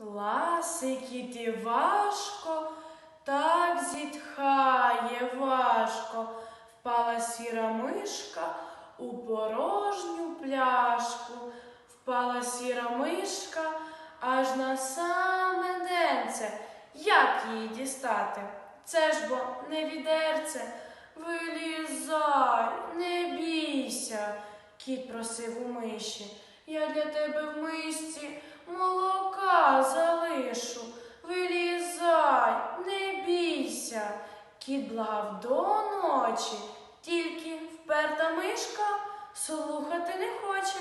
Ласики ти важко, так зітхає важко. Впала сіра мишка у порожню пляшку. Впала сіра мишка аж на саме денце. Як її дістати? Це ж бо не відерце. Вилізай, не бійся. Кіт просив у миші. Я для тебе в мисці молока залишу. Вилізай, не бійся. Кіт благав до ночі, тільки вперта мишка слухати не хоче,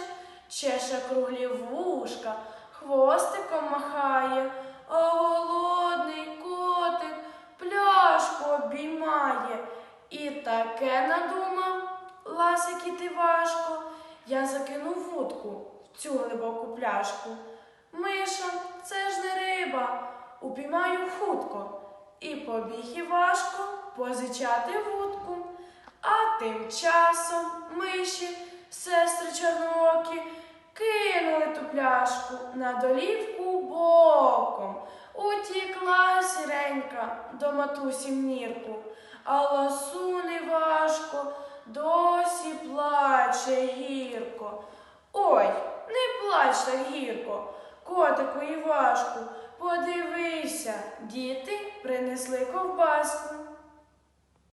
чеше круглі вушка, хвостиком махає, а голодний котик пляшку обіймає. І таке надумав, ласики ти важко, я закинув вудку в цю глибоку пляшку. Миша, упіймаю хутко. І побіг Івашко позичати вудку. А тим часом миші, сестри чорноокі, кинули ту пляшку на долівку боком. Утікла сіренька до матусі нірку, а ласуни важко досі плаче гірко. Ой, не плач так гірко, котику і подивися, діти принесли ковбаску.